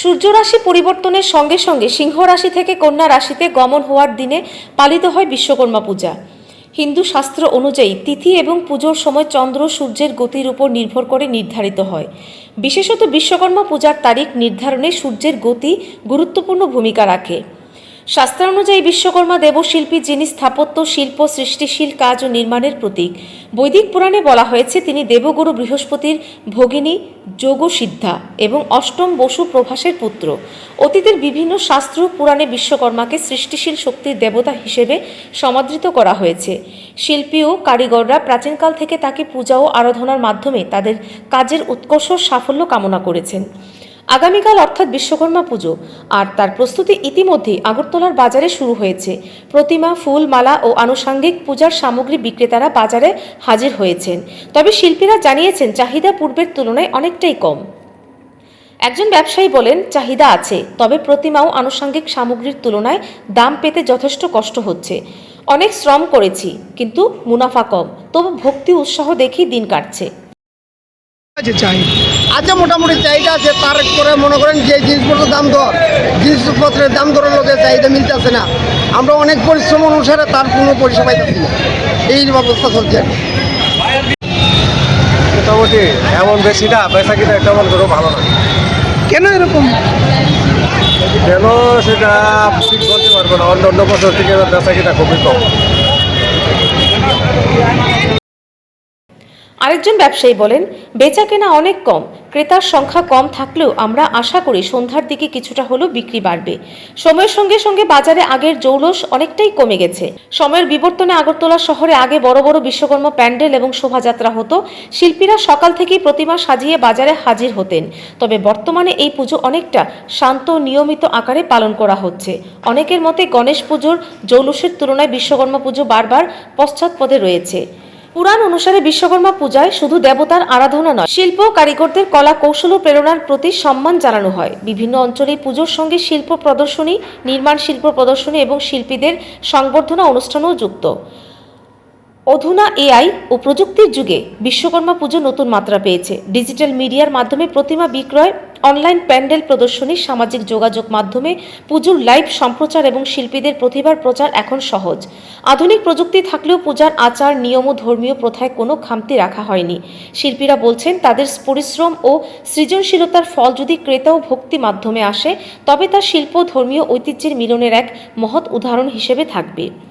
সূর্য রাশি পরিবর্তনের সঙ্গে সঙ্গে সিংহ রাশি থেকে কন্যা রাশিতে গমন হওয়ার দিনে পালিত হয় বিশ্বকর্মা পূজা। হিন্দু শাস্ত্র অনুযায়ী তিথি এবং পুজোর সময় চন্দ্র সূর্যের গতির উপর নির্ভর করে নির্ধারিত হয়। বিশেষত বিশ্বকর্মা পূজার তারিখ নির্ধারণে সূর্যের গতি গুরুত্বপূর্ণ ভূমিকা রাখে। শাস্ত্রানুযায়ী বিশ্বকর্মা দেবশিল্পী যিনি স্থাপত্য, শিল্প, সৃষ্টিশীল কাজ ও নির্মাণের প্রতীক। বৈদিক পুরাণে বলা হয়েছে, তিনি দেবগুরু বৃহস্পতির ভগিনী যোগসিদ্ধা এবং অষ্টম বসু প্রভাসের পুত্র। অতীতের বিভিন্ন শাস্ত্র পুরাণে বিশ্বকর্মাকে সৃষ্টিশীল শক্তির দেবতা হিসেবে সমাদৃত করা হয়েছে। শিল্পী ও কারিগররা প্রাচীনকাল থেকে তাকে পূজা ও আরাধনার মাধ্যমে তাদের কাজের উৎকর্ষ সাফল্য কামনা করেছেন। আগামীকাল অর্থাৎ বিশ্বকর্মা পুজো। আর তার প্রস্তুতি ইতিমধ্যেই আগরতলার বাজারে শুরু হয়েছে। প্রতিমা, ফুল, মালা ও আনুষাঙ্গিক পূজার সামগ্রী বিক্রেতারা বাজারে হাজির হয়েছেন। তবে শিল্পীরা জানিয়েছেন, চাহিদা পূর্বের তুলনায় অনেকটাই কম। একজন ব্যবসায়ী বলেন, চাহিদা আছে, তবে প্রতিমা ও আনুষাঙ্গিক সামগ্রীর তুলনায় দাম পেতে যথেষ্ট কষ্ট হচ্ছে। অনেক শ্রম করেছি, কিন্তু মুনাফা কম, তবু ভক্তি উৎসাহ দেখেই দিন কাটছে। আছে মোটামুটি চাহিদা আছে তার করে মনে করেন যে জিনিসপত্রের দাম দর জিনিসপত্রের দাম দরের লোকে চাহিদা মিলতেছে না। আমরা অনেক পরিশ্রম অনুসারে তার কোনো পরিষেবা পাইতেছি না। এই ব্যবস্থা চলছে। মোটামুটি এমন বেশি না পয়সা কিনা তেমন করে ভালো না। কেন এরকম? কেন সেটা ঠিক বলতে পারব না অন্য অন্য বছর থেকে বেচা কিনা খুবই কম। আরেকজন ব্যবসায়ী বলেন, বেচা কেনা অনেক কম, ক্রেতার সংখ্যা কম থাকলেও আমরা আশা করি সন্ধ্যার দিকে কিছুটা হলেও বিক্রি বাড়বে। সময়ের সঙ্গে সঙ্গে বাজারে আগের জৌলস অনেকটাই কমে গেছে। সময়ের বিবর্তনে আগরতলা শহরে আগে বড় বড় বিশ্বকর্মা প্যান্ডেল এবং শোভাযাত্রা হতো। শিল্পীরা সকাল থেকেই প্রতিমা সাজিয়ে বাজারে হাজির হতেন। তবে বর্তমানে এই পুজো অনেকটা শান্ত, নিয়মিত আকারে পালন করা হচ্ছে। অনেকের মতে গণেশ পুজোর জৌলুসের তুলনায় বিশ্বকর্মা পুজো বারবার পশ্চাৎপদে রয়েছে। পুরাণ অনুসারে বিশ্বকর্মা পূজায় শুধু দেবতার আরাধনা নয়, শিল্প কারিগরদের কলা কৌশল ও প্রেরণার প্রতি সম্মান জানানো হয়। বিভিন্ন অঞ্চলে পুজোর সঙ্গে শিল্প প্রদর্শনী, নির্মাণ শিল্প প্রদর্শনী এবং শিল্পীদের সংবর্ধনা অনুষ্ঠানও যুক্ত। অধুনা এআই ও প্রযুক্তির যুগে বিশ্বকর্মা পুজো নতুন মাত্রা পেয়েছে। ডিজিটাল মিডিয়ার মাধ্যমে প্রতিমা বিক্রয় অনলাইন প্যান্ডেল প্রদর্শনী, সামাজিক যোগাযোগ মাধ্যমে পুজোর লাইভ সম্প্রচার এবং শিল্পীদের প্রতিভার প্রচার এখন সহজ। আধুনিক প্রযুক্তি থাকলেও পূজার আচার, নিয়ম ও ধর্মীয় প্রথায় কোনো খামতি রাখা হয়নি। শিল্পীরা বলছেন, তাদের পরিশ্রম ও সৃজনশীলতার ফল যদি ক্রেতা ও ভক্তি মাধ্যমে আসে, তবে তা শিল্প ধর্মীয় ঐতিহ্যের মিলনের এক মহৎ উদাহরণ হিসেবে থাকবে।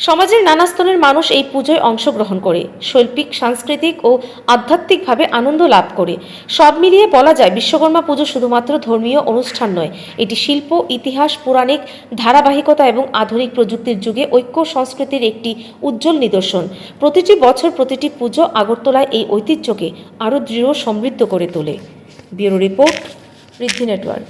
সমাজের নানা স্তরের মানুষ এই পুজোয় অংশগ্রহণ করে, শৈল্পিক, সাংস্কৃতিক ও আধ্যাত্মিকভাবে আনন্দ লাভ করে। সব মিলিয়ে বলা যায় বিশ্বকর্মা পুজো শুধুমাত্র ধর্মীয় অনুষ্ঠান নয়, এটি শিল্প, ইতিহাস, পৌরাণিক, ধারাবাহিকতা এবং আধুনিক প্রযুক্তির যুগে ঐক্য সংস্কৃতির একটি উজ্জ্বল নিদর্শন। প্রতিটি বছর প্রতিটি পুজো আগরতলায় এই ঐতিহ্যকে আরও দৃঢ় সমৃদ্ধ করে তোলে। Bureau report Riddhi network.